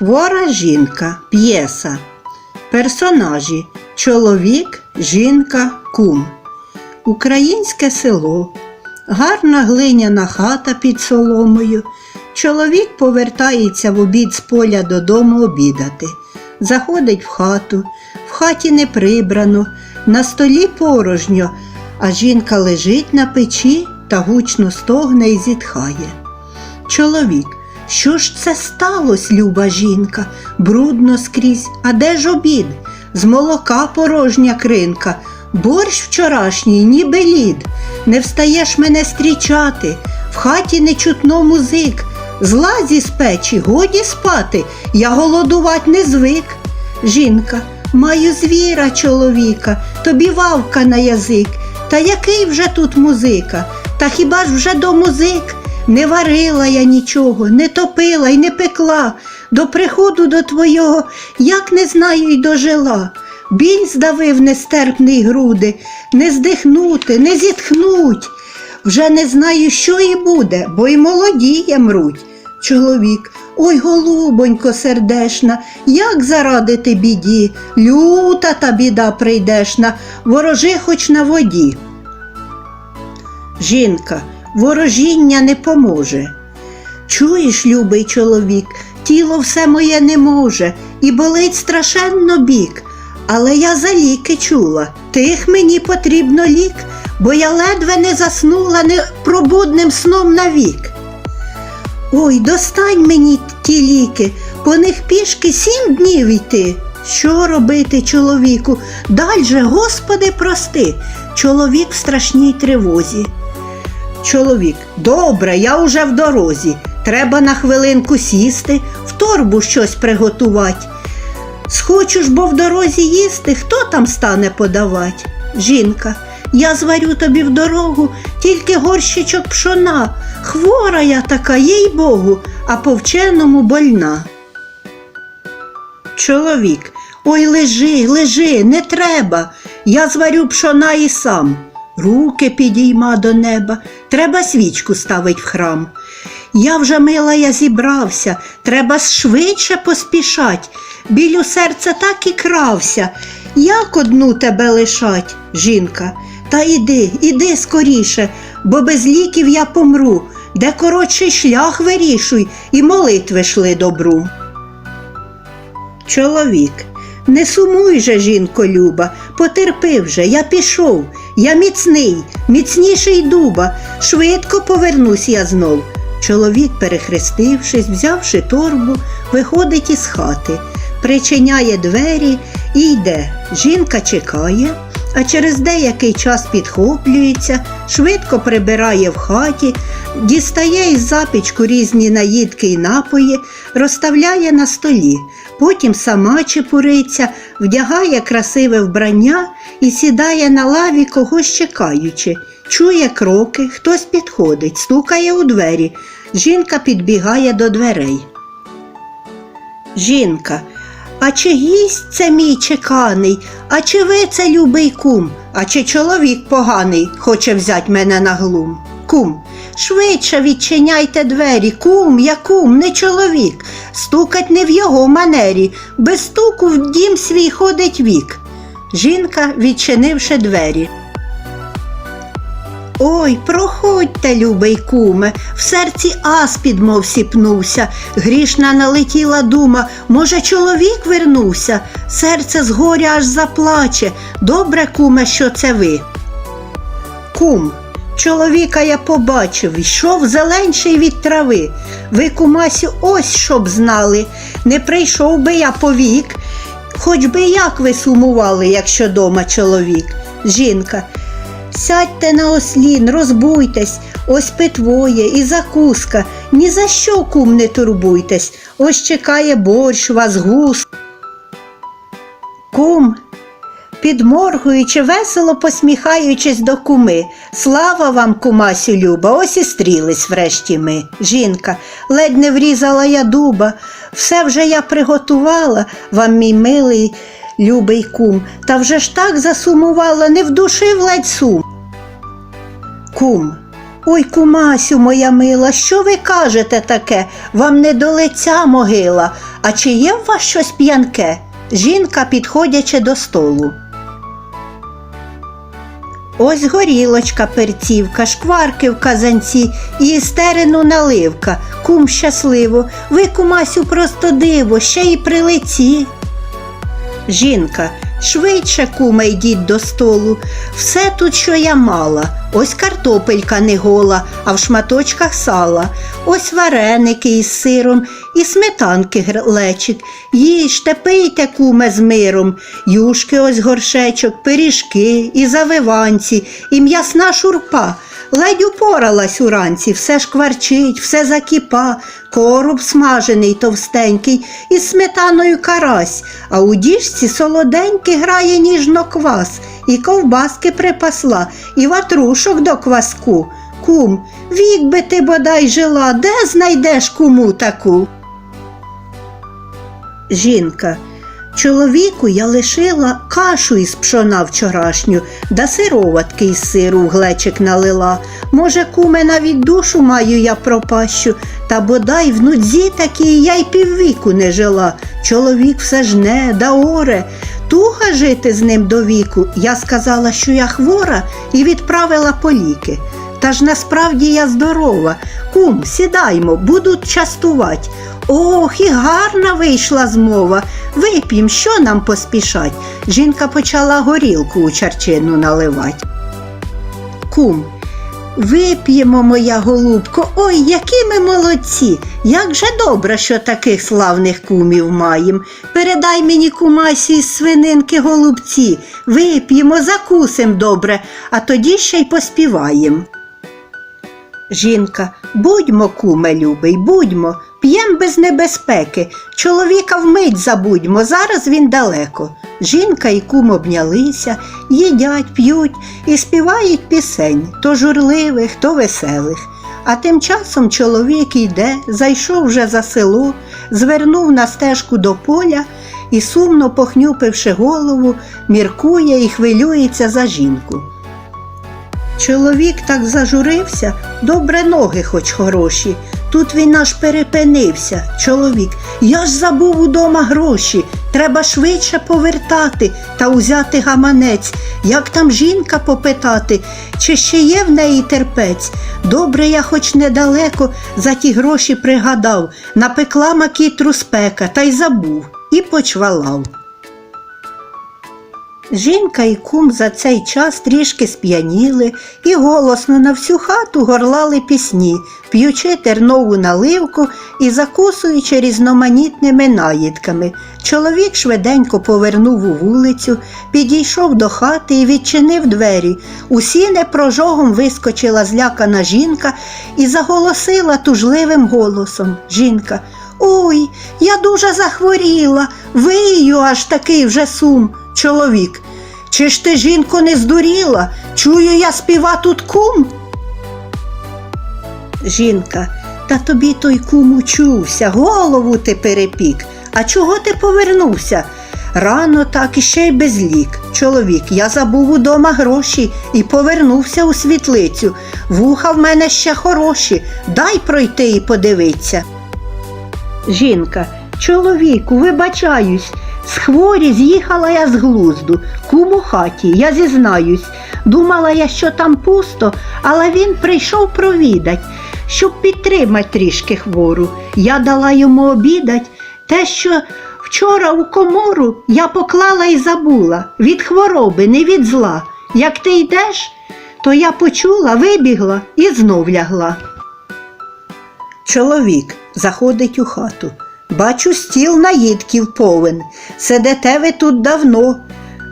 Хвора жінка, п'єса. Персонажі чоловік, жінка, кум. Українське село. Гарна глиняна хата під соломою. Чоловік повертається в обід з поля додому обідати. Заходить в хату. В хаті не прибрано, на столі порожньо, а жінка лежить на печі та гучно стогне і зітхає. Чоловік, що ж це сталося, люба жінка? Брудно скрізь, а де ж обід? З молока порожня кринка, борщ вчорашній, ніби лід. Не встаєш мене стрічати, в хаті не чутно музик. Злазі з печі, годі спати, я голодувать не звик. Жінка, маю звіра чоловіка, тобі вавка на язик. Та який вже тут музика? Та хіба ж вже до музик? Не варила я нічого, не топила й не пекла. До приходу до твого, як не знаю, й дожила. Біль здавив нестерпний груди, не здихнути, не зітхнуть. Вже не знаю, що і буде, бо й молодіє мруть. Чоловік, ой, голубонько сердешна, як зарадити біді, люта та біда прийдешна, ворожи хоч на воді. Жінка, ворожіння не поможе. Чуєш, любий чоловік, тіло все моє не може, і болить страшенно бік. Але я за ліки чула, тих мені потрібно лік, бо я ледве не заснула непробудним сном навік. Ой, достань мені ті ліки, по них пішки сім днів йти. Що робити чоловіку? Даль же, Господи, прости, чоловік в страшній тривозі. Чоловік, добре, я уже в дорозі. Треба на хвилинку сісти, в торбу щось приготувати. Схочу ж, бо в дорозі їсти, хто там стане подавать? Жінка, я зварю тобі в дорогу тільки горщичок пшона. Хвора я така, їй Богу, а по вченому больна. Чоловік, ой, лежи, лежи, не треба. Я зварю пшона і сам. Руки підійма до неба, треба свічку ставить в храм. Я вже мила, я зібрався, треба швидше поспішать. Біль у серце так і крався. Як одну тебе лишать, жінка? Та іди, іди скоріше, бо без ліків я помру, де коротший шлях вирішуй, і молитви шли добру. Чоловік, не сумуй же, жінко люба, потерпи вже, я пішов, я міцний, міцніший дуба, швидко повернусь я знов. Чоловік, перехрестившись, взявши торбу, виходить із хати, причиняє двері і йде. Жінка чекає, а через деякий час підхоплюється, швидко прибирає в хаті, дістає із запічку різні наїдки і напої, розставляє на столі. Потім сама чепуриться, вдягає красиве вбрання і сідає на лаві когось чекаючи. Чує кроки, хтось підходить, стукає у двері. Жінка підбігає до дверей. Жінка. А чи гість це мій чеканий? А чи ви це любий кум? А чи чоловік поганий хоче взять мене на глум? Кум, швидше відчиняйте двері, кум, я кум, не чоловік. Стукать не в його манері, без стуку в дім свій ходить вік. Жінка, відчинивши двері. Ой, проходьте, любий куме, в серці аспід, мов сіпнувся, грішна налетіла дума, може, чоловік вернувся, серце з горя аж заплаче. Добре, куме, що це ви. Кум, чоловіка я побачив, йшов зеленший від трави. Ви, кумасю, ось щоб знали, не прийшов би я повік, хоч би як ви сумували, якщо дома чоловік. Жінка, Сядьте на ослін, розбуйтесь, ось питвоє і закуска. Ні за що, кум, не турбуйтесь, ось чекає борщ вас гус. Кум, підморгуючи, весело посміхаючись до куми. Слава вам, кумасю Люба, ось і стрілись врешті ми. Жінка, ледь не врізала я дуба, все вже я приготувала вам, мій милий любий кум, та вже ж так засумувала, не вдушив ледь сум. Кум. Ой, кумасю, моя мила, що ви кажете таке? Вам не до лиця могила, а чи є у вас щось п'янке? Жінка, підходячи до столу. Ось горілочка перцівка, шкварки в казанці і істерину наливка. Кум щасливо, ви кумасю просто диво, ще й при лиці. Жінка, швидше, куме, йдіть до столу. Все тут, що я мала. Ось картопелька не гола, а в шматочках сала. Ось вареники із сиром, і сметанки глечик. Їжте, пийте, куме, з миром. Юшки ось горшечок, пиріжки, і завиванці, і м'ясна шурпа. Ледь упоралась уранці, все шкварчить, все закіпа, короб смажений товстенький, із сметаною карась, а у діжці солоденький грає ніжно квас, і ковбаски припасла, і ватрушок до кваску. Кум, вік би ти бодай жила, де знайдеш куму таку? Жінка. Чоловіку я лишила кашу із пшона вчорашню, да сироватки із сиру в глечик налила. Може, куме, навіть душу маю я пропащу, та бодай в нудзі такій я й піввіку не жила. Чоловік все жне, да оре. Туга жити з ним до віку. Я сказала, що я хвора, і відправила по ліки. Та ж насправді я здорова. Кум, сідаймо, будуть частувати. Ох, і гарна вийшла змова. Вип'єм, що нам поспішать. Жінка почала горілку у чарчину наливать. Кум, вип'ємо, моя голубко, ой, які ми молодці! Як же добре, що таких славних кумів маєм. Передай мені кумасі із свининки голубці, вип'ємо, закусим добре, а тоді ще й поспіваєм. Жінка, будьмо, куме, любий, будьмо, п'єм без небезпеки. Чоловіка вмить забудьмо, зараз він далеко. Жінка і кум обнялися, їдять, п'ють і співають пісень, то журливих, то веселих. А тим часом чоловік йде, зайшов вже за село, звернув на стежку до поля і, сумно похнюпивши голову, міркує і хвилюється за жінку. Чоловік так зажурився, добре ноги хоч хороші. Тут він аж перепинився. Чоловік, я ж забув удома гроші. Треба швидше повертати та узяти гаманець. Як там жінка попитати, чи ще є в неї терпець? Добре, я хоч недалеко за ті гроші пригадав, напекла макітру спека та й забув і почвалав. Жінка і кум за цей час трішки сп'яніли і голосно на всю хату горлали пісні, п'ючи тернову наливку і закусуючи різноманітними наїдками. Чоловік швиденько повернув у вулицю, підійшов до хати і відчинив двері. У сіне прожогом вискочила злякана жінка і заголосила тужливим голосом. Жінка. Ой, я дуже захворіла, вию аж такий вже сум. Чоловік. Чи ж ти, жінко, не здуріла? Чую я співа тут кум. Жінка, та тобі той кум учувся, голову ти перепік. А чого ти повернувся? Рано так і ще й без лік. Чоловік, я забув удома гроші і повернувся у світлицю. Вуха в мене ще хороші, дай пройти і подивитися. Жінка, чоловіку, вибачаюсь, з хворі з'їхала я з глузду, кум у хаті, я зізнаюсь. Думала я, що там пусто, але він прийшов провідать, щоб підтримати трішки хвору. Я дала йому обідать те, що вчора у комору я поклала і забула від хвороби, не від зла. Як ти йдеш, то я почула, вибігла і знов лягла. Чоловік заходить у хату. Бачу, стіл наїдків повен. Сидите ви тут давно.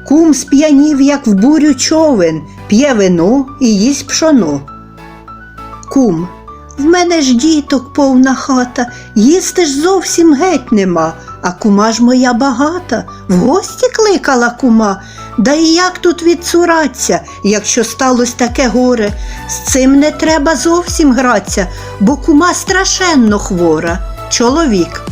Кум сп'янів, як в бурю човен, п'є вино і їсть пшоно. Кум, в мене ж діток повна хата, їсти ж зовсім геть нема, а кума ж моя багата, в гості кликала кума. Да і як тут відцуратися, якщо сталося таке горе? З цим не треба зовсім гратися, бо кума страшенно хвора. Чоловік.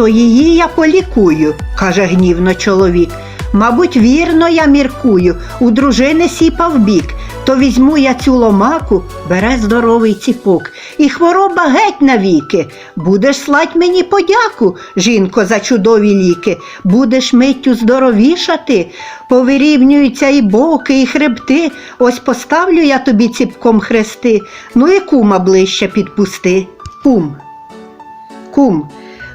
То її я полікую, каже гнівно чоловік. Мабуть, вірно я міркую, у дружини сіпав бік, то візьму я цю ломаку, бере здоровий ціпок, і хвороба геть навіки. Будеш слать мені подяку, жінко, за чудові ліки. Будеш миттю здоровішати, повирівнюються і боки, і хребти. Ось поставлю я тобі ціпком хрести, ну і кума ближче підпусти. Кум. Кум,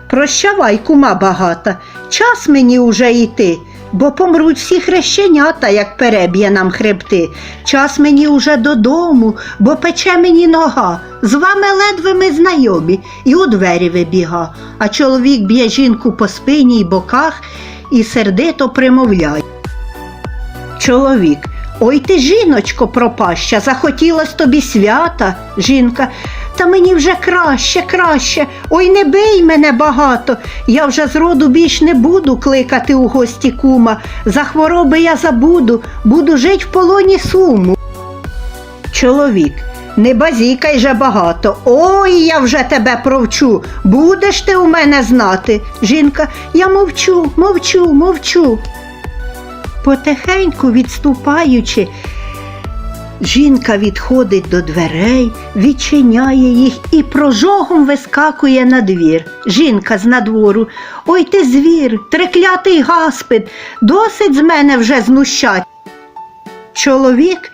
прощавай, кума багата, час мені уже йти, бо помруть всі хрещенята, як переб'є нам хребти. Час мені уже додому, бо пече мені нога. З вами ледве ми знайомі, і у двері вибіга. А чоловік б'є жінку по спині й боках і сердито примовляє. Чоловік. Ой ти, жіночко пропаща, захотілось тобі свята, жінка. Та мені вже краще, краще. Ой, не бий мене багато. Я вже зроду більш не буду кликати у гості кума. За хвороби я забуду, буду жить в полоні суму. Чоловік. Не базікай же багато. Ой, я вже тебе провчу. Будеш ти у мене знати. Жінка, я мовчу, мовчу, мовчу. Потихеньку відступаючи, жінка відходить до дверей, відчиняє їх і прожогом вискакує на двір. Жінка з надвору. Ой ти звір, треклятий гаспид, досить з мене вже знущать. Чоловік,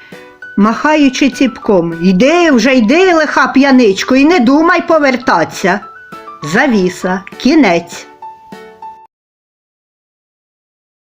махаючи ціпком, йди вже йди, лиха п'яничко, і не думай повертатися. Завіса, кінець.